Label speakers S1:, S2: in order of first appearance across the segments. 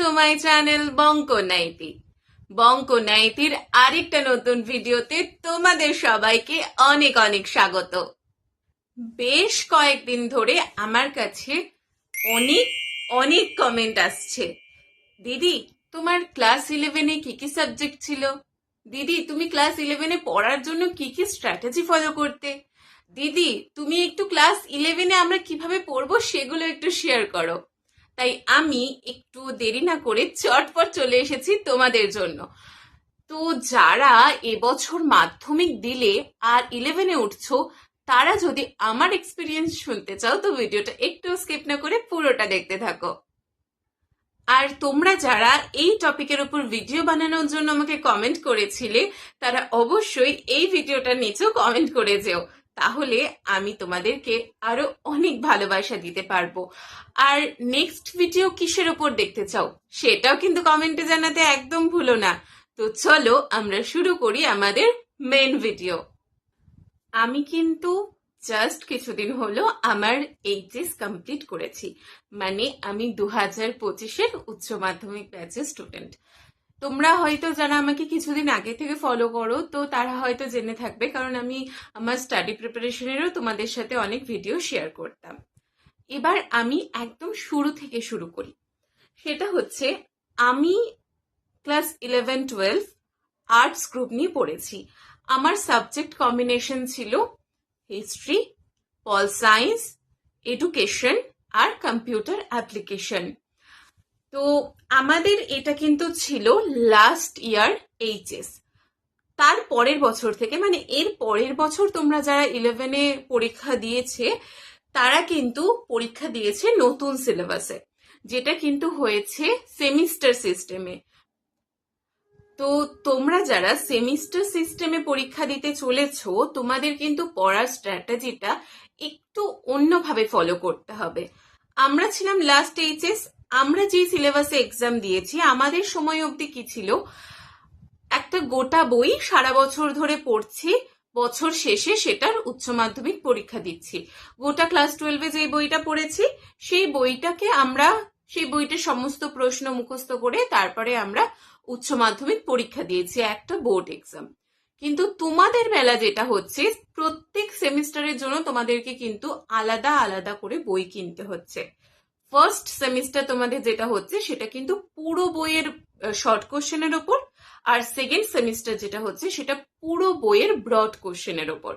S1: To my channel বঙ্ক নাইতি বঙ্ক নাইতির আরেকটা নতুন ভিডিওতে তোমাদের সবাইকে অনেক অনেক স্বাগত। বেশ কয়েকদিন ধরে আমার কাছে অনেক অনেক কমেন্ট আসছে। দিদি, তোমার ক্লাস ইলেভেনে কি কি সাবজেক্ট ছিল? দিদি, তুমি ক্লাস ইলেভেনে পড়ার জন্য কি কি স্ট্র্যাটেজি ফলো করতে? দিদি, তুমি একটু ক্লাস ইলেভেনে আমরা কীভাবে পড়ব সেগুলো একটু শেয়ার করো। তাই আমি একটু দেরি না করে চটপট চলে এসেছি তোমাদের জন্য। তো যারা এবছর মাধ্যমিক দিলে আর ইলেভেনে উঠছো, তারা যদি আমার এক্সপিরিয়েন্স শুনতে চাও, তো ভিডিওটা একটু স্কিপ না করে পুরোটা দেখতে থাকো। আর তোমরা যারা এই টপিকের উপর ভিডিও বানানোর জন্য আমাকে কমেন্ট করেছিলে, তারা অবশ্যই এই ভিডিওটার নিচেও কমেন্ট করে যেও। তাহলে আমি তোমাদেরকে আরও অনেক ভালোবাসা দিতে পারব। আর নেক্সট ভিডিও কিসের ওপর দেখতে চাও? সেটাও কিন্তু কমেন্টে জানাতে একদম ভুলো না। তো চলো আমরা শুরু করি আমাদের মেন ভিডিও আমি কিন্তু জাস্ট কিছুদিন হলো আমার এইচএস কমপ্লিট করেছি। মানে আমি দু হাজার পঁচিশের উচ্চ মাধ্যমিক ব্যাচের স্টুডেন্ট তোমরা হয়তো যারা আমাকে কিছুদিন আগে থেকে ফলো করো, তো তারা হয়তো জেনে থাকবে, কারণ আমি আমার স্টাডি প্রিপারেশনেরও তোমাদের সাথে অনেক ভিডিও শেয়ার করতাম। এবার আমি একদম শুরু থেকে শুরু করি। সেটা হচ্ছে, আমি class eleven twelve arts group নিয়ে পড়েছি। আমার সাবজেক্ট কম্বিনেশন ছিল হিস্ট্রি পল সায়েন্স এডুকেশন আর কম্পিউটার অ্যাপ্লিকেশন তো আমাদের এটা কিন্তু ছিল লাস্ট ইয়ার এইচএস তার পরের বছর থেকে মানে এর পরের বছর তোমরা যারা ইলেভেনে পরীক্ষা দিয়েছে, তারা কিন্তু পরীক্ষা দিয়েছে নতুন সিলেবাসে যেটা কিন্তু হয়েছে সেমিস্টার সিস্টেমে তো তোমরা যারা সেমিস্টার সিস্টেমে পরীক্ষা দিতে চলেছো, তোমাদের কিন্তু পড়ার স্ট্র্যাটেজিটা একটু অন্যভাবে ফলো করতে হবে। আমরা ছিলাম লাস্ট এইচএস আমরা যে সিলেবাসে এক্সাম দিয়েছি, আমাদের সময় অবধি কি ছিল? একটা গোটা বই সারা বছর ধরে পড়ছি, বছর শেষে সেটার উচ্চ মাধ্যমিক পরীক্ষা দিচ্ছি। গোটা ক্লাস টুয়েলভে যে বইটা পড়েছি, সেই বইটাকে আমরা, সেই বইটার সমস্ত প্রশ্ন মুখস্থ করে তারপরে আমরা উচ্চ মাধ্যমিক পরীক্ষা দিয়েছি, একটা বোর্ড এক্সাম কিন্তু তোমাদের বেলা যেটা হচ্ছে, প্রত্যেক সেমিস্টারের জন্য তোমাদেরকে কিন্তু আলাদা আলাদা করে বই কিনতে হচ্ছে। ফার্স্ট সেমিস্টার তোমাদের যেটা হচ্ছে, সেটা কিন্তু পুরো বইয়ের শর্ট কোশ্চেনের ওপর, আর সেকেন্ড সেমিস্টার যেটা হচ্ছে, সেটা পুরো বইয়ের ব্রড কোশ্চেনের ওপর।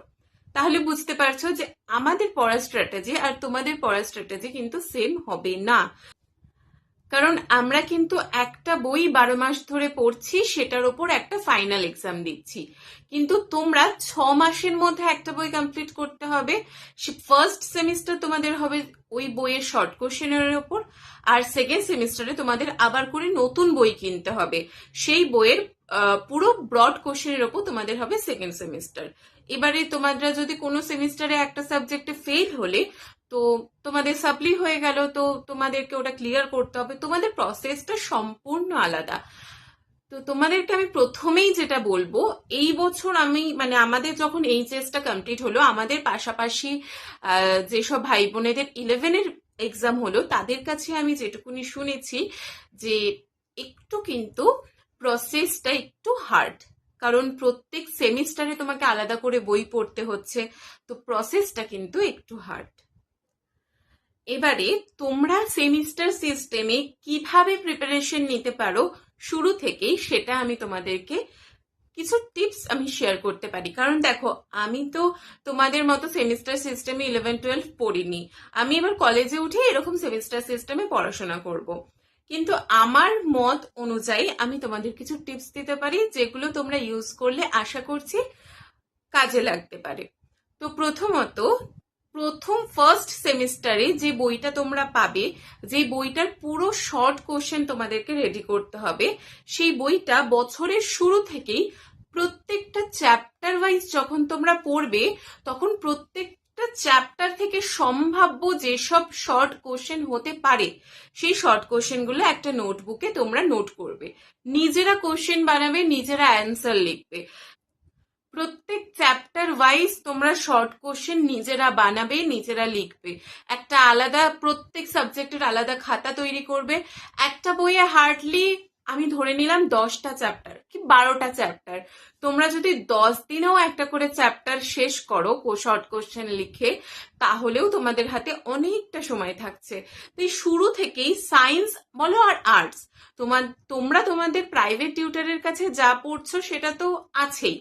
S1: তাহলে বুঝতে পারছ যে আমাদের পড়ার স্ট্র্যাটেজি আর তোমাদের পড়ার স্ট্র্যাটেজি কিন্তু সেম হবে না। কারণ আমরা কিন্তু একটা বই বারো মাস ধরে পড়ছি, সেটার ওপর একটা ফাইনাল এক্সাম দিচ্ছি। কিন্তু তোমরা ছ মাসের মধ্যে একটা বই কমপ্লিট করতে হবে। ফার্স্ট সেমিস্টার তোমাদের হবে ওই বইয়ের শর্ট কোশ্চেনের ওপর, আর সেকেন্ড সেমিস্টারে তোমাদের আবার করে নতুন বই কিনতে হবে। সেই বইয়ের পুরো ব্রড কোশ্চেনের ওপর তোমাদের হবে সেকেন্ড সেমিস্টার এবারে তোমরা যদি কোনো সেমিস্টারে একটা সাবজেক্টে ফেল হলে তো তোমাদের সাপ্লি হয়ে গেল, তো তোমাদেরকে ওটা ক্লিয়ার করতে হবে। তোমাদের প্রসেসটা সম্পূর্ণ আলাদা। তো তোমাদেরকে আমি প্রথমেই যেটা বলব, এই বছর আমি মানে আমাদের যখন এইচএসটা কমপ্লিট হলো, আমাদের পাশাপাশি যেসব ভাই বোনেদের ইলেভেনের এক্সাম হলো, তাদের কাছে আমি যেটুকুনি শুনেছি যে একটু কিন্তু প্রসেসটা একটু হার্ড কারণ প্রত্যেক সেমিস্টারে তোমাকে আলাদা করে বই পড়তে হচ্ছে, তো প্রসেসটা কিন্তু একটু হার্ড এবারে তোমরা সেমিস্টার সিস্টেমে কীভাবে প্রিপারেশন নিতে পারো শুরু থেকেই সেটা আমি তোমাদেরকে কিছু টিপস আমি শেয়ার করতে পারি। কারণ দেখো, আমি তো তোমাদের মতো সেমিস্টার সিস্টেমে ইলেভেন টুয়েলভ পড়িনি। আমি এবার কলেজে উঠে এরকম সেমিস্টার সিস্টেমে পড়াশোনা করব। কিন্তু আমার মত অনুযায়ী আমি তোমাদের কিছু টিপস দিতে পারি, যেগুলো তোমরা ইউজ করলে আশা করছি কাজে লাগতে পারে। তো প্রথমত প্রথম ফার্স্ট সেমিস্টারে যে বইটা তোমরা পাবে, যে বইটার পুরো শর্ট কোশ্চেন তোমাদেরকে রেডি করতে হবে, সেই বইটা বছরের শুরু থেকেই প্রত্যেকটা চ্যাপ্টার ওয়াইজ যখন তোমরা পড়বে, তখন প্রত্যেকটা চ্যাপ্টার থেকে সম্ভাব্য যেসব শর্ট কোশ্চেন হতে পারে, সেই শর্ট কোশ্চেনগুলো একটা নোটবুকে তোমরা নোট করবে। নিজেরা কোশ্চেন বানাবে, নিজেরা অ্যান্সার লিখবে। প্রত্যেক চ্যাপ্টার ওয়াইজ তোমরা শর্ট কোশ্চেন নিজেরা বানাবে, নিজেরা লিখবে। একটা আলাদা, প্রত্যেক সাবজেক্টের আলাদা খাতা তৈরি করবে। একটা বইয়ে হার্ডলি আমি ধরে নিলাম দশটা চ্যাপ্টার কি বারোটা চ্যাপ্টার তোমরা যদি দশ দিনেও একটা করে চ্যাপ্টার শেষ করো শর্ট কোশ্চেন লিখে, তাহলেও তোমাদের হাতে অনেকটা সময় থাকছে। তো এই শুরু থেকেই সায়েন্স বলো আর আর্টস তোমার তোমরা তোমাদের প্রাইভেট টিউটারের কাছে যা পড়ছো সেটা তো আছেই।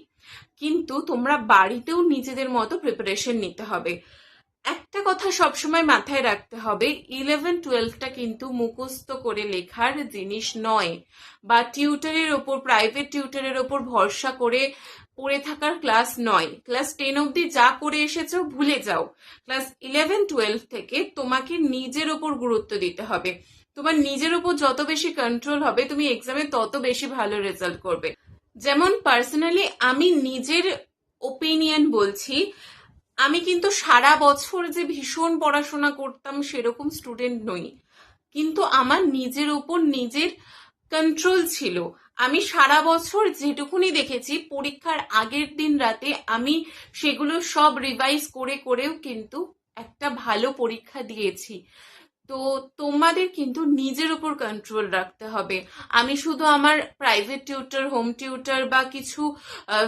S1: কিন্তু তোমরা বাড়িতেও নিজেদের মতো প্রিপারেশন নিতে হবে। একটা কথা সবসময় মাথায় রাখতে হবে ইলেভেন টুয়েলভটা কিন্তু মুখস্থ করে লেখার জিনিস নয় বা টিউটারের ওপর প্রাইভেট টিউটারের ওপর ভরসা করে পড়ে থাকার ক্লাস নয়। ক্লাস টেন অবধি যা করে এসেছ ভুলে যাও। ক্লাস ইলেভেন টুয়েলভ থেকে তোমাকে নিজের ওপর গুরুত্ব দিতে হবে। তোমার নিজের ওপর যত বেশি কন্ট্রোল হবে, তুমি এক্সামে তত বেশি ভালো রেজাল্ট করবে। যেমন পার্সোনালি আমি নিজের ওপিনিয়ন বলছি, আমি কিন্তু সারা বছর যে ভীষণ পড়াশোনা করতাম সেরকম স্টুডেন্ট নই। কিন্তু আমার নিজের ওপর নিজের কন্ট্রোল ছিল। আমি সারা বছর যেটুকুনি দেখেছি, পরীক্ষার আগের দিন রাতে আমি সেগুলো সব রিভাইজ করে করেও কিন্তু একটা ভালো পরীক্ষা দিয়েছি। তো তোমাদের কিন্তু নিজের উপর কন্ট্রোল রাখতে হবে। আমি শুধু আমার প্রাইভেট টিউটার হোম টিউটার বা কিছু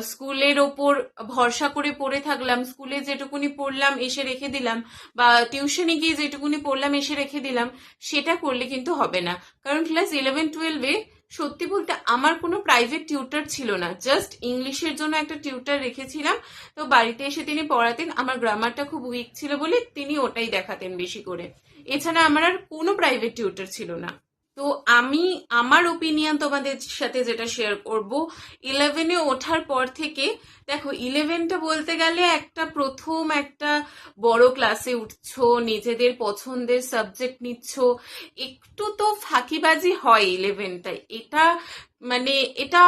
S1: স্কুলের ওপর ভরসা করে পড়ে থাকলাম। স্কুলে যেটুকুনি পড়লাম, এসে রেখে দিলাম বা টিউশনে গিয়ে যেটুকুনি পড়লাম, এসে রেখে দিলাম, সেটা করলে কিন্তু হবে না। কারণ ক্লাস ইলেভেন টুয়েলভে সত্যি বলতে আমার কোনো প্রাইভেট টিউটার ছিল না। জাস্ট ইংলিশের জন্য একটা টিউটার রেখেছিলাম। তো বাড়িতে এসে তিনি পড়াতেন। আমার গ্রামারটা খুব উইক ছিল বলে তিনি ওটাই দেখাতেন বেশি করে। এছাড়া আমার আর কোনো প্রাইভেট টিউটার ছিল না। তো আমি আমার ওপিনিয়ন তোমাদের সাথে যেটা শেয়ার করব ইলেভেনে ওঠার পর থেকে, দেখো ইলেভেনটা বলতে গেলে একটা প্রথম একটা বড় ক্লাসে উঠছো, নিজেদের পছন্দের সাবজেক্ট নিচ্ছ। একটু তো ফাঁকিবাজি হয় ইলেভেনটায় এটা মানে এটা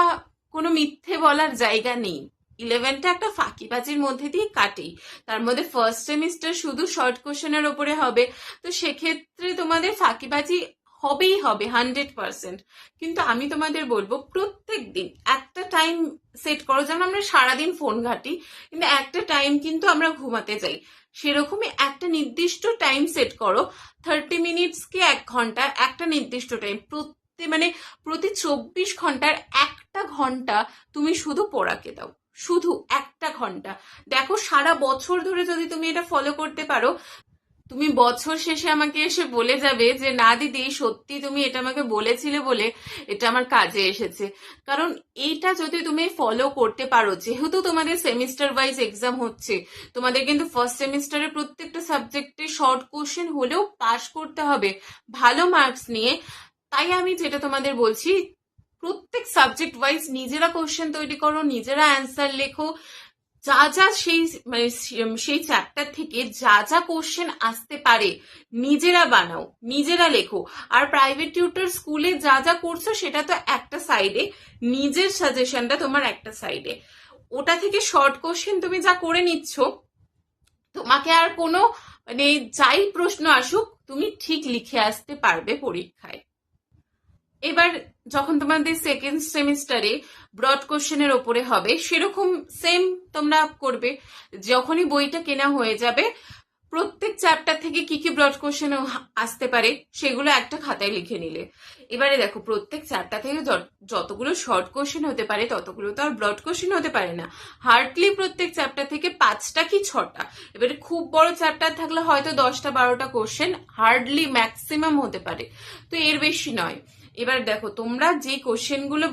S1: কোনো মিথ্যে বলার জায়গা নেই। ইলেভেনটা একটা ফাঁকিবাজির মধ্যে দিয়ে কাটেই। তার মধ্যে ফার্স্ট সেমিস্টার শুধু শর্ট কোশ্চেনের ওপরে হবে। তো সেক্ষেত্রে তোমাদের ফাঁকিবাজি হবেই হবে হান্ড্রেড পার্সেন্ট কিন্তু আমি তোমাদের বলব, প্রত্যেক দিন একটা টাইম সেট করো যেমন আমরা সারাদিন ফোন ঘাটি, কিন্তু একটা টাইম কিন্তু আমরা ঘুমাতে যাই। সেরকমই একটা নির্দিষ্ট টাইম সেট করো থার্টি মিনিটসকে এক ঘণ্টা, একটা নির্দিষ্ট টাইম প্রতি মানে প্রতি চব্বিশ ঘণ্টার একটা ঘণ্টা তুমি শুধু পড়াকে দাও। শুধু একটা ঘণ্টা। দেখো, সারা বছর ধরে যদি তুমি এটা ফলো করতে পারো তুমি বছর শেষে আমাকে এসে বলে যাবে যে, না দিদি, সত্যি তুমি এটা আমাকে বলেছিলে বলে এটা আমার কাজে এসেছে। কারণ এইটা যদি তুমি ফলো করতে পারো, যেহেতু তোমাদের সেমিস্টার ওয়াইজ এক্সাম হচ্ছে, তোমাদের কিন্তু ফার্স্ট সেমিস্টারে প্রত্যেকটা সাবজেক্টে শর্ট কোশ্চেন হলেও পাশ করতে হবে, ভালো মার্কস নিয়ে। তাই আমি যেটা তোমাদের বলছি, প্রত্যেক সাবজেক্ট ওয়াইজ নিজেরা কোশ্চেন তৈরি করো, নিজেরা অ্যান্সার লেখো যা যা সেই মানে সেই চ্যাপ্টার থেকে যা যা কোশ্চেন আসতে পারে, নিজেরা বানাও, নিজেরা লেখো। আর প্রাইভেট টিউটর স্কুলে যা যা করছ সেটা তো একটা সাইডে নিজের সাজেশনটা তোমার একটা সাইডে ওটা থেকে শর্ট কোশ্চেন তুমি যা করে নিচ্ছ, তোমাকে আর কোনো মানে যাই প্রশ্ন আসুক, তুমি ঠিক লিখে আসতে পারবে পরীক্ষায়। এবার যখন তোমাদের সেকেন্ড সেমিস্টারে ব্রড কোশ্চেনের ওপরে হবে, সেরকম সেম তোমরা করবে। যখনই বইটা কেনা হয়ে যাবে, প্রত্যেক চ্যাপ্টার থেকে কি কি ব্রড কোশ্চেন আসতে পারে, সেগুলো একটা খাতায় লিখে নিলে। এবারে দেখো, প্রত্যেক চ্যাপ্টার থেকে যতগুলো শর্ট কোশ্চেন হতে পারে, ততগুলো তো আর ব্রড কোশ্চেন হতে পারে না। হার্ডলি প্রত্যেক চ্যাপ্টার থেকে পাঁচটা কি ছটা। এবারে খুব বড় চ্যাপ্টার থাকলে হয়তো দশটা বারোটা কোশ্চেন হার্ডলি ম্যাক্সিমাম হতে পারে। তো এর বেশি নয়। এবার দেখো, তোমরা যে কোশ্চেনগুলো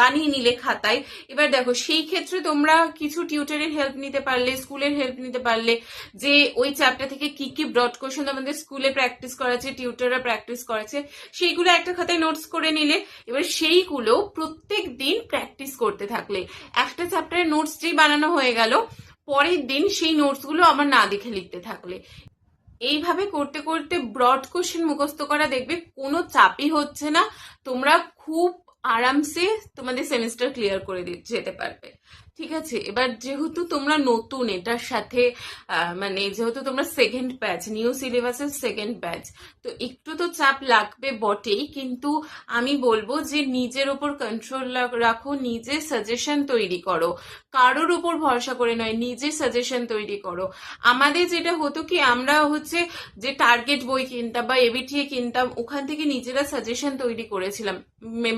S1: বানিয়ে নিলে খাতায়, এবার দেখো, সেই ক্ষেত্রে তোমরা কিছু টিউটারের হেল্প নিতে পারলে স্কুলের হেল্প নিতে পারলে, যে ওই চ্যাপ্টার থেকে কি কি ব্রড কোশ্চেন আমাদের স্কুলে প্র্যাকটিস করাছে টিউটাররা প্র্যাকটিস করাছে সেইগুলো একটা খাতায় নোটস করে নিলে, এবার সেইগুলো প্রত্যেক দিন প্র্যাকটিস করতে থাকলে। একটা চ্যাপ্টারের নোটস যেই বানানো হয়ে গেল, পরের দিন সেই নোটসগুলো আমার না দেখে লিখতে থাকলে। এইভাবে করতে করতে ব্রড কোশ্চেন মুখস্থ করা দেখবে কোনো চাপই হচ্ছে না। তোমরা খুব আরামসে তোমাদের সেমিস্টার ক্লিয়ার করে যেতে পারবে। ঠিক আছে, এবার যেহেতু তোমরা নতুন এটার সাথে মানে যেহেতু তোমরা সেকেন্ড ব্যাচ নিউ সিলেবাসের সেকেন্ড ব্যাচ তো একটু তো চাপ লাগবে বটেই, কিন্তু আমি বলব যে নিজের ওপর কন্ট্রোল রাখো, নিজে সাজেশন তৈরি করো। কারোর ওপর ভরসা করে নয়, নিজে সাজেশন তৈরি করো। আমাদের যেটা হতো কি, আমরা হচ্ছে যে টার্গেট বই কিনতাম বা এবিটিএ কিনতাম, ওখান থেকে নিজেরা সাজেশন তৈরি করেছিলাম।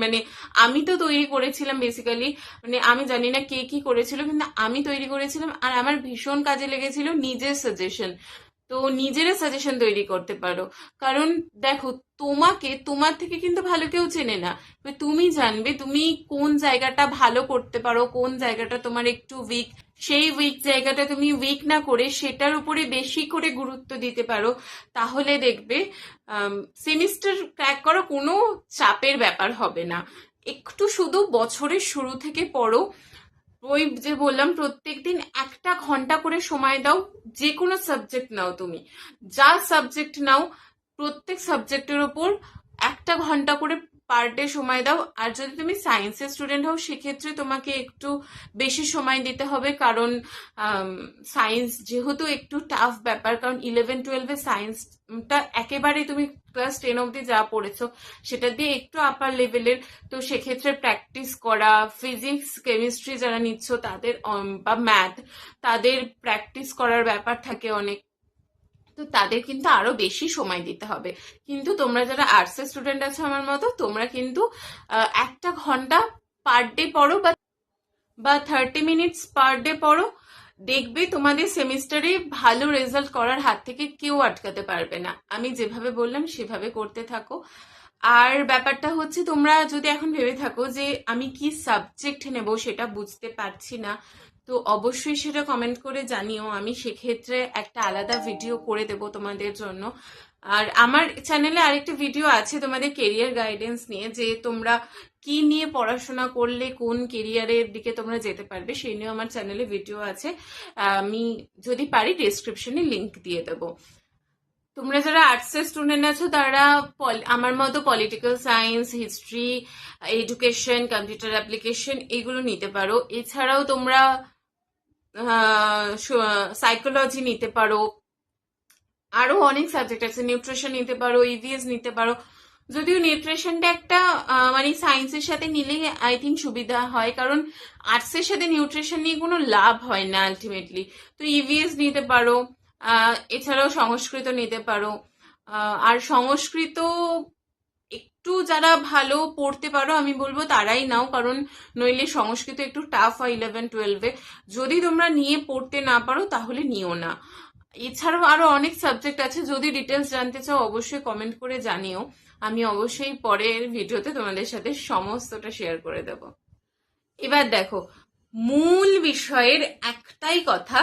S1: মানে আমি তো তৈরি করেছিলাম বেসিক্যালি মানে আমি জানি না কে কি করেছিল, কিন্তু আমি তৈরি করেছিলাম আর আমার ভীষণ কাজে লেগেছিল নিজের সাজেশন তো নিজেরা সাজেশন তৈরি করতে পারো। কারণ দেখো, তোমাকে, তোমার থেকে কিন্তু ভালো কেউ চেনে না। তুমি জানবে তুমি কোন জায়গাটা ভালো করতে পারো, কোন জায়গাটা তোমার একটু উইক সেই উইক জায়গাটা তুমি উইক না করে সেটার উপরে বেশি করে গুরুত্ব দিতে পারো। তাহলে দেখবে সেমিস্টার ক্র্যাক করা কোনো চাপের ব্যাপার হবে না। একটু শুধু বছরের শুরু থেকে পড়ো ওই যে বললাম প্রত্যেক দিন একটা ঘণ্টা করে সময় দাও, যে কোনো সাবজেক্ট নাও তুমি। যা সাবজেক্ট নাও, প্রত্যেক সাবজেক্টের ওপর একটা ঘণ্টা করে পার ডে সময় দাও। আর যদি তুমি সায়েন্সের স্টুডেন্ট হও, সেক্ষেত্রে তোমাকে একটু বেশি সময় দিতে হবে। কারণ সায়েন্স যেহেতু একটু টাফ ব্যাপার, কারণ ইলেভেন টুয়েলভে সায়েন্সটা একেবারে তুমি ক্লাস টেন অবধি যা পড়েছো, সেটা দিয়ে একটু আপার লেভেলের তো সেক্ষেত্রে প্র্যাকটিস করা ফিজিক্স কেমিস্ট্রি যারা নিচ্ছ, তাদের বা ম্যাথ তাদের প্র্যাকটিস করার ব্যাপার থাকে অনেক। তো তাদের কিন্তু আরও বেশি সময় দিতে হবে। কিন্তু তোমরা যারা আর্টসের স্টুডেন্ট আছো আমার মতো, তোমরা কিন্তু একটা ঘণ্টা পার ডে পড়ো বা বা থার্টি মিনিটস পার ডে পড়ো। দেখবে তোমাদের সেমিস্টারে ভালো রেজাল্ট করার হাত থেকে কেউ আটকাতে পারবে না। আমি যেভাবে বললাম, সেভাবে করতে থাকো। আর ব্যাপারটা হচ্ছে, তোমরা যদি এখন ভেবে থাকো যে আমি কি সাবজেক্ট নেব সেটা বুঝতে পারছি না তো অবশ্যই সেটা কমেন্ট করে জানিও। আমি সেক্ষেত্রে একটা আলাদা ভিডিও করে দেব তোমাদের জন্য। আর আমার চ্যানেলে আরেকটা ভিডিও আছে তোমাদের কেরিয়ার গাইডেন্স নিয়ে, যে তোমরা কি নিয়ে পড়াশোনা করলে, কোন কেরিয়ারের দিকে তোমরা যেতে পারবে, সেই নিয়ে আমার চ্যানেলে ভিডিও আছে। আমি যদি পারি ডেসক্রিপশনে লিংক দিয়ে দেবো। তোমরা যারা আর্টসের স্টুডেন্ট আছো, তারা আমার মতো political science history education computer application এগুলো নিতে পারো। এছাড়াও তোমরা সাইকোলজি নিতে পারো। আরও অনেক সাবজেক্ট আছে নিউট্রিশন নিতে পারো ইভিএস নিতে পারো। যদিও নিউট্রিশনটা একটা মানে সায়েন্সের সাথে নিলেই আই থিঙ্ক সুবিধা হয়, কারণ আর্টসের সাথে নিউট্রিশন নিয়ে কোনো লাভ হয় না আলটিমেটলি তো ইভিএস নিতে পারো এছাড়াও সংস্কৃত নিতে পারো। আর সংস্কৃত একটু যারা ভালো পড়তে পারো, আমি বলব তারাই নাও, কারণ নইলে সংস্কৃত একটু টাফ হয় ইলেভেন টুয়েলভে যদি তোমরা নিয়ে পড়তে না পারো, তাহলে নিও না। এছাড়াও আরও অনেক সাবজেক্ট আছে, যদি ডিটেলস জানতে চাও, অবশ্যই কমেন্ট করে জানিও। আমি অবশ্যই পরের ভিডিওতে তোমাদের সাথে সমস্তটা শেয়ার করে দেব। এবার দেখো, মূল বিষয়ের একটাই কথা,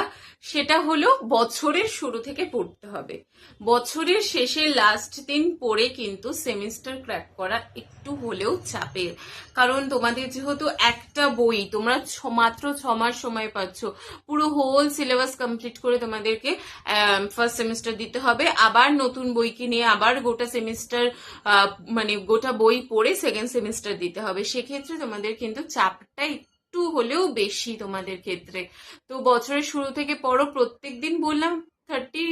S1: সেটা হলো বছরের শুরু থেকে পড়তে হবে। বছরের শেষে লাস্ট দিন পড়ে কিন্তু সেমিস্টার ক্র্যাক করা একটু হলেও চাপের। কারণ তোমাদের যেহেতু একটা বই, তোমরা মাত্র ছ মাস সময় পাচ্ছ। পুরো হোল সিলেবাস কমপ্লিট করে তোমাদেরকে ফার্স্ট সেমিস্টার দিতে হবে। আবার নতুন বই কিনে আবার গোটা সেমিস্টার মানে গোটা বই পড়ে সেকেন্ড সেমিস্টার দিতে হবে। সেক্ষেত্রে তোমাদের কিন্তু চাপটা একটু হলেও বেশি তোমাদের ক্ষেত্রে। তো বছরের শুরু থেকে পড়ো প্রত্যেক দিন বললাম thirty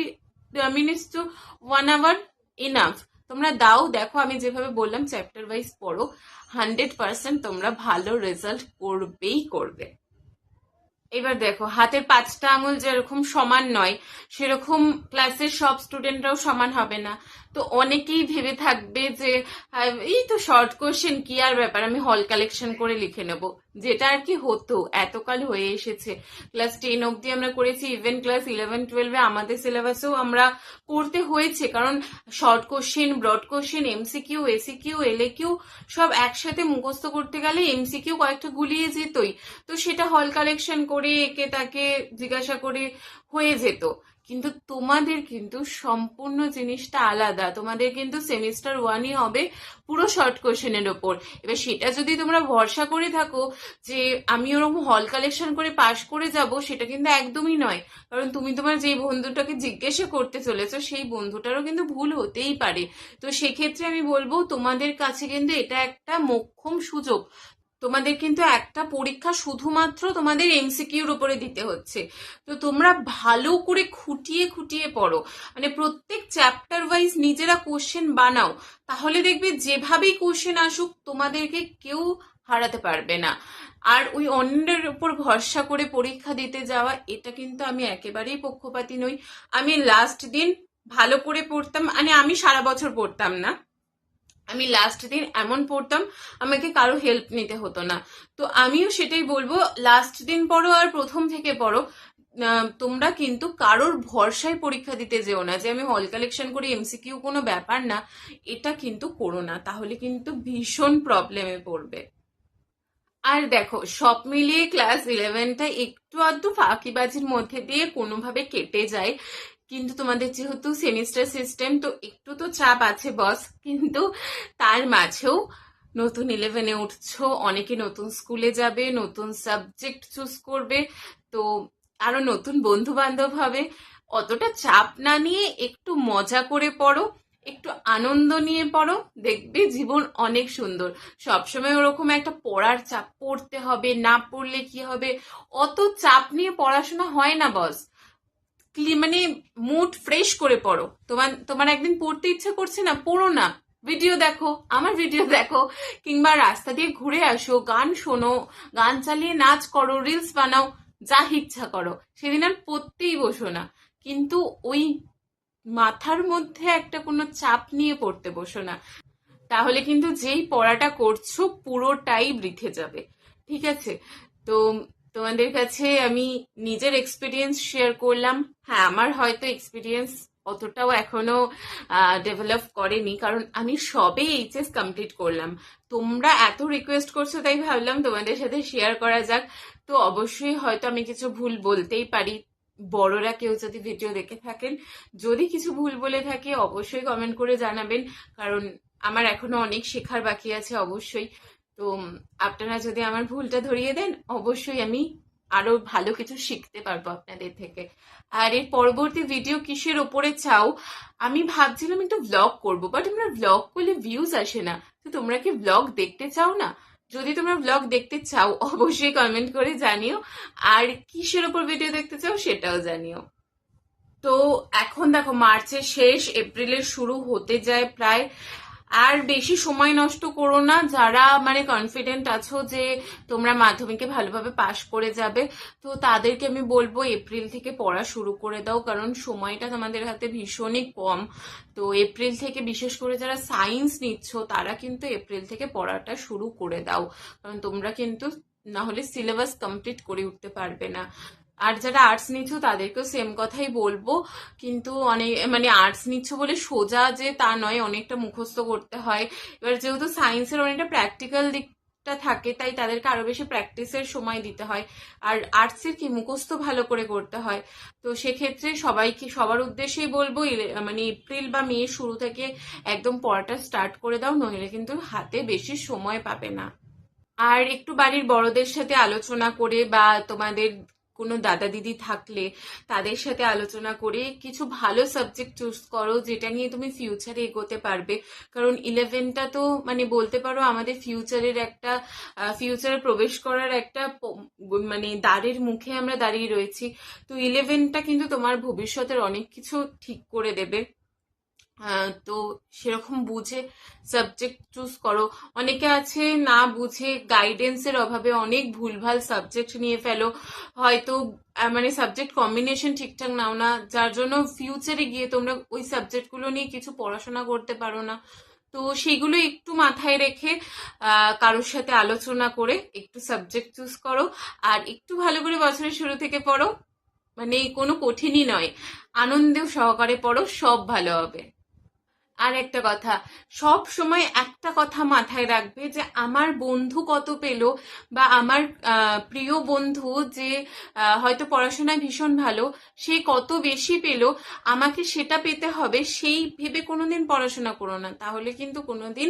S1: minutes to one hour enough তোমরা দাও, দেখো আমি যেভাবে বললাম চ্যাপ্টার ওয়াইজ পড়ো হান্ড্রেড পার্সেন্ট তোমরা ভালো রেজাল্ট করবেই করবে। এবার দেখো হাতের পাঁচটা আঙুল যেরকম সমান নয়, সেরকম ক্লাসের সব স্টুডেন্টরাও সমান হবে না। তো অনেকেই ভেবে থাকবে যে এই তো শর্ট কোশ্চেন কি আর ব্যাপার? আমি হল কালেকশন করে লিখে নেব। যেটা আর কি হতো, এতকাল হয়ে এসেছে। ক্লাস টেন অবধি আমরা করেছি ইভেন ক্লাস ইলেভেন টুয়েলভে আমাদের সিলেবাসেও আমরা করতে হয়েছে। কারণ short question broad question MCQ SAQ LAQ সব একসাথে মুখস্থ করতে গেলে এমসিকিউ কয়েকটা গুলিয়ে যেতই। তো সেটা হল কালেকশন করে একে তাকে জিজ্ঞাসা করে হয়ে যেত। কিন্তু তোমাদের কিন্তু সম্পূর্ণ জিনিসটা আলাদা। তোমাদের কিন্তু সেমিস্টার ওয়ানই হবে পুরো শর্ট কোশ্চেনের ওপর। এবার সেটা যদি তোমরা ভরসা করে থাকো যে আমি ওরকম হল কালেকশন করে পাশ করে যাব, সেটা কিন্তু একদমই নয়। কারণ তুমি তোমার যে বন্ধুটাকে জিজ্ঞাসা করতে চলেছো, সেই বন্ধুটারও কিন্তু ভুল হতেই পারে। তো সেক্ষেত্রে আমি বলব, তোমাদের কাছে কিন্তু এটা একটা মোক্ষম সুযোগ। তোমাদের কিন্তু একটা পরীক্ষা শুধুমাত্র তোমাদের এমসিকিউর উপরে দিতে হচ্ছে। তো তোমরা ভালো করে খুঁটিয়ে খুঁটিয়ে পড়ো। মানে প্রত্যেক চ্যাপ্টার ওয়াইজ নিজেরা কোশ্চেন বানাও। তাহলে দেখবে যেভাবেই কোশ্চেন আসুক, তোমাদেরকে কেউ হারাতে পারবে না। আর ওই অন্যের উপর ভরসা করে পরীক্ষা দিতে যাওয়া, এটা কিন্তু আমি একেবারেই পক্ষপাতী নই। আমি লাস্ট দিন ভালো করে পড়তাম মানে আমি সারা বছর পড়তাম না। আমি লাস্ট দিন এমন পড়তাম, আমাকে কারও হেল্প নিতে হতো না। তো আমিও সেটাই বলব লাস্ট দিন পড়ো আর প্রথম থেকে পড়ো। তোমরা কিন্তু কারোর ভরসায় পরীক্ষা দিতে যেও না। যে আমি হল কালেকশন করি এমসিকিউ কোনো ব্যাপার না, এটা কিন্তু করো না। তাহলে কিন্তু ভীষণ প্রবলেমে পড়বে। আর দেখো, সব মিলিয়ে ক্লাস ইলেভেনটা একটু আধটু ফাঁকিবাজির মধ্যে দিয়ে কোনোভাবে কেটে যায়। কিন্তু তোমাদের যেহেতু সেমিস্টার সিস্টেম, তো একটু তো চাপ আছে বস কিন্তু তার মাঝেও নতুন ইলেভেনে উঠছো, অনেকে নতুন স্কুলে যাবে, নতুন সাবজেক্ট চুজ করবে, তো আরও নতুন বন্ধু বান্ধব হবে। অতটা চাপ না নিয়ে একটু মজা করে পড়ো, একটু আনন্দ নিয়ে পড়ো, দেখবে জীবন অনেক সুন্দর। সবসময় ওরকম একটা পড়ার চাপ পড়তে হবে, না পড়লে কি হবে? অত চাপ নিয়ে পড়াশোনা হয় না বস মানে মুড ফ্রেশ করে পড়ো। তোমার তোমার একদিন পড়তে ইচ্ছে করছে না, পড়ো না। ভিডিও দেখো, আমার ভিডিও দেখো। কিংবা রাস্তা দিয়ে ঘুরে আসো, গান শোনো, গান চালিয়ে নাচ করো রিলস বানাও, যা ইচ্ছা করো। সেদিন আর পড়তেই বসো না। কিন্তু ওই মাথার মধ্যে একটা কোনো চাপ নিয়ে পড়তে বসো না। তাহলে কিন্তু যেই পড়াটা করছ, পুরোটাই বৃথে যাবে। ঠিক আছে? তো তোমাদের কাছে আমি নিজের এক্সপিরিয়েন্স শেয়ার করলাম। হ্যাঁ আমার হয়তো এক্সপিরিয়েন্স অতটাও এখনও ডেভেলপ করেনি, কারণ আমি সবে এইচএস কমপ্লিট করলাম। তোমরা এত রিকোয়েস্ট করছ, তাই ভাবলাম তোমাদের সাথে শেয়ার করা যাক। তো অবশ্যই হয়তো আমি কিছু ভুল বলতেই পারি। বড়রা কেউ যদি ভিডিও দেখে থাকেন, যদি কিছু ভুল বলে থাকে, অবশ্যই কমেন্ট করে জানাবেন। কারণ আমার এখনও অনেক শেখার বাকি আছে, অবশ্যই। তো আপনারা যদি আমার ভুলটা ধরিয়ে দেন, অবশ্যই আমি আরও ভালো কিছু শিখতে পারব আপনাদের থেকে। আর এর পরবর্তী ভিডিও কিসের ওপরে চাও? আমি ভাবছিলাম একটু ব্লগ করব বাট আমরা ব্লগ করলে ভিউজ আসে না। তো তোমরা কি ব্লগ দেখতে চাও না? যদি তোমরা ব্লগ দেখতে চাও, অবশ্যই কমেন্ট করে জানিও। আর কিসের ওপর ভিডিও দেখতে চাও, সেটাও জানিও। তো, এখন দেখো, মার্চের শেষ, এপ্রিলের শুরু হতে যায় প্রায় আর বেশি সময় নষ্ট করো না। যারা মানে কনফিডেন্ট আছো যে তোমরা মাধ্যমিকে ভালোভাবে পাশ করে যাবে, তো তাদেরকে আমি বলব এপ্রিল থেকে পড়া শুরু করে দাও, কারণ সময়টা তোমাদের হাতে ভীষণই কম। তো এপ্রিল থেকে বিশেষ করে যারা সায়েন্স নিচ্ছ, তারা কিন্তু এপ্রিল থেকে পড়াটা শুরু করে দাও। কারণ তোমরা কিন্তু না হলে সিলেবাস কমপ্লিট করে উঠতে পারবে না। আর যারা আর্টস নিচ্ছ তাদেরকেও সেম কথাই বলব। কিন্তু অনেক মানে আর্টস নিচ্ছ বলে সোজা যে তা নয়, অনেকটা মুখস্থ করতে হয়। এবার যেহেতু সায়েন্সের অনেকটা প্র্যাকটিক্যাল দিকটা থাকে, তাই তাদেরকে আরও বেশি প্র্যাকটিসের সময় দিতে হয়। আর আর্টসের কি মুখস্থ ভালো করে করতে হয়? তো সেক্ষেত্রে সবাইকে, সবার উদ্দেশ্যেই বলব মানে এপ্রিল বা মে শুরু থেকে একদম পড়াটা স্টার্ট করে দাও, নইলে কিন্তু হাতে বেশি সময় পাবে না। আর একটু বাড়ির বড়দের সাথে আলোচনা করে বা তোমাদের কোনো দাদা দিদি থাকলে তাদের সাথে আলোচনা করে কিছু ভালো সাবজেক্ট চুজ করো, যেটা নিয়ে তুমি ফিউচারে এগোতে পারবে। কারণ ইলেভেনটা তো মানে বলতে পারো আমাদের ফিউচারের একটা ফিউচারে প্রবেশ করার একটা মানে দ্বারের মুখে আমরা দাঁড়িয়ে রয়েছি। তো ইলেভেনটা কিন্তু তোমার ভবিষ্যতের অনেক কিছু ঠিক করে দেবে। তো সেরকম বুঝে সাবজেক্ট চুজ করো। অনেকে আছে না বুঝে গাইডেন্সের অভাবে অনেক ভুলভাল সাবজেক্ট নিয়ে ফেলো। হয়তো মানে সাবজেক্ট কম্বিনেশন ঠিকঠাক নাও না, যার জন্য ফিউচারে গিয়ে তোমরা ওই সাবজেক্টগুলো নিয়ে কিছু পড়াশোনা করতে পারো না। তো সেগুলো একটু মাথায় রেখে কারোর সাথে আলোচনা করে একটু সাবজেক্ট চুজ করো। আর একটু ভালো করে বছরের শুরু থেকে পড়ো। মানে কোনো কঠিনই নয়, আনন্দেও সহকারে পড়ো, সব ভালো হবে। আর একটা কথা। সব সময় একটা কথা মাথায় রাখবে যে, আমার বন্ধু কত পেল বা আমার প্রিয় বন্ধু যে হয়তো পড়াশোনায় ভীষণ ভালো, সে কত বেশি পেল, আমাকে সেটা পেতে হবে, সেই ভেবে কোনোদিন পড়াশোনা করো না। তাহলে কিন্তু কোনোদিন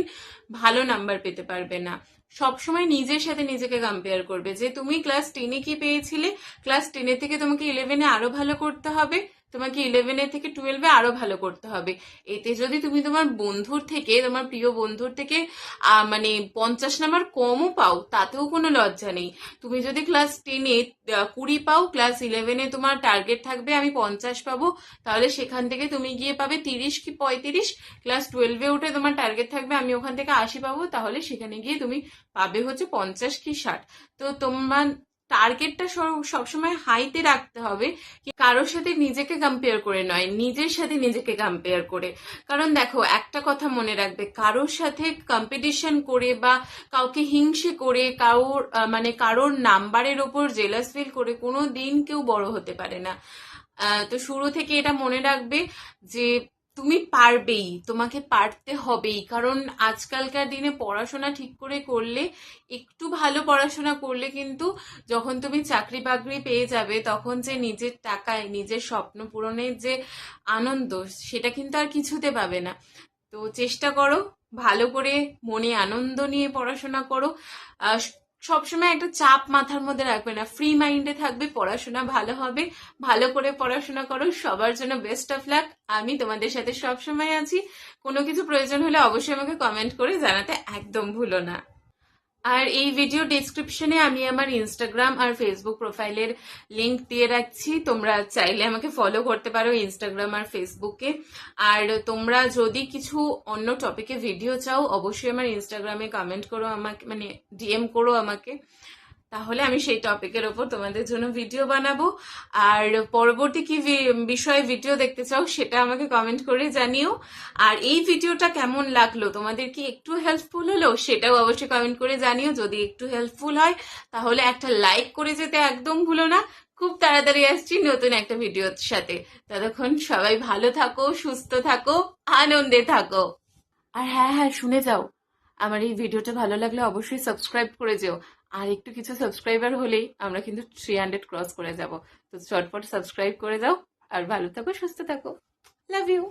S1: ভালো নাম্বার পেতে পারবে না। সব সময় নিজের সাথে নিজেকে কম্পেয়ার করবে যে, তুমি ক্লাস টেনে কি পেয়েছিলে? ক্লাস টেনে থেকে তোমাকে ইলেভেনে আরও ভালো করতে হবে? তোমাকে ইলেভেনের থেকে টুয়েলভে আরও ভালো করতে হবে। এতে যদি তুমি তোমার বন্ধুর থেকে, তোমার প্রিয় বন্ধুর থেকে মানে পঞ্চাশ নাম্বার কমও পাও, তাতেও কোনো লজ্জা নেই। তুমি যদি ক্লাস টেনে কুড়ি পাও ক্লাস ইলেভেনে তোমার টার্গেট থাকবে আমি পঞ্চাশ পাবো, তাহলে সেখান থেকে তুমি গিয়ে পাবে তিরিশ কি পঁয়ত্রিশ ক্লাস টুয়েলভে উঠে তোমার টার্গেট থাকবে আমি ওখান থেকে আশি পাবো, তাহলে সেখানে গিয়ে তুমি পাবে হচ্ছে পঞ্চাশ কি ষাট। তো তোমার টার্গেটটা সবসময় হাইতে রাখতে হবে। কারোর সাথে নিজেকে কম্পেয়ার করে নয়, নিজের সাথে নিজেকে কম্পেয়ার করে। কারণ দেখো, একটা কথা মনে রাখবে, কারোর সাথে কম্পিটিশন করে বা কাউকে হিংসে করে কারোর মানে কারোর নাম্বারের ওপর জেলাস ফিল করে কোনো দিন কেউ বড় হতে পারে না। তো শুরু থেকে এটা মনে রাখবে যে তুমি পারবেই, তোমাকে পারতে হবেই। কারণ আজকালকার দিনে পড়াশোনা ঠিক করে করলে, একটু ভালো পড়াশোনা করলে কিন্তু যখন তুমি চাকরি বাকরি পেয়ে যাবে, তখন যে নিজের টাকায়, নিজের স্বপ্ন পূরণের যে আনন্দ, সেটা কিন্তু আর কিছুতে পাবে না। তো চেষ্টা করো, ভালো করে মনে আনন্দ নিয়ে পড়াশোনা করো। সবসময় একটা চাপ মাথার মধ্যে রাখবে না। ফ্রি মাইন্ডে থাকবে, পড়াশোনা ভালো হবে, ভালো করে পড়াশোনা করো, সবার জন্য বেস্ট অফ লাক আমি তোমাদের সাথে সবসময় আছি। কোনো কিছু প্রয়োজন হলে অবশ্যই আমাকে কমেন্ট করে জানাতে একদম ভুলো না। আর এই ভিডিও ডেসক্রিপশনে আমি আমার ইনস্টাগ্রাম আর ফেসবুক প্রোফাইলের লিংক দিয়ে রাখছি। তোমরা চাইলে আমাকে ফলো করতে পারো ইনস্টাগ্রাম আর ফেসবুকে আর তোমরা যদি কিছু অন্য টপিকে ভিডিও চাও, অবশ্যই আমার ইনস্টাগ্রামে কমেন্ট করো আমাকে মানে ডিএম করো আমাকে। তাহলে আমি সেই টপিকের ওপর তোমাদের জন্য ভিডিও বানাবো। আর পরবর্তী কি বিষয়ে ভিডিও দেখতে চাও সেটা আমাকে কমেন্ট করে জানিও। আর এই ভিডিওটা কেমন লাগল? তোমাদের কি একটু হেল্পফুল হলো? সেটাও অবশ্যই কমেন্ট করে জানিও। যদি একটু হেল্পফুল হয়, তাহলে একটা লাইক করে যেতে একদম ভুলো না। খুব তাড়াতাড়ি আসছি নতুন একটা ভিডিওর সাথে। ততক্ষণ সবাই ভালো থাকো, সুস্থ থাকো, আনন্দে থাকো। আর হ্যাঁ হ্যাঁ শুনে যাও। আমার এই ভিডিওটা ভালো লাগলে অবশ্যই সাবস্ক্রাইব করে যেও। আর একটু কিছু সাবস্ক্রাইবার হলেই আমরা কিন্তু থ্রি হান্ড্রেড ক্রস করে যাব। তো চটপট সাবস্ক্রাইব করে যাও আর ভালো থাকো, সুস্থ থাকো। Love you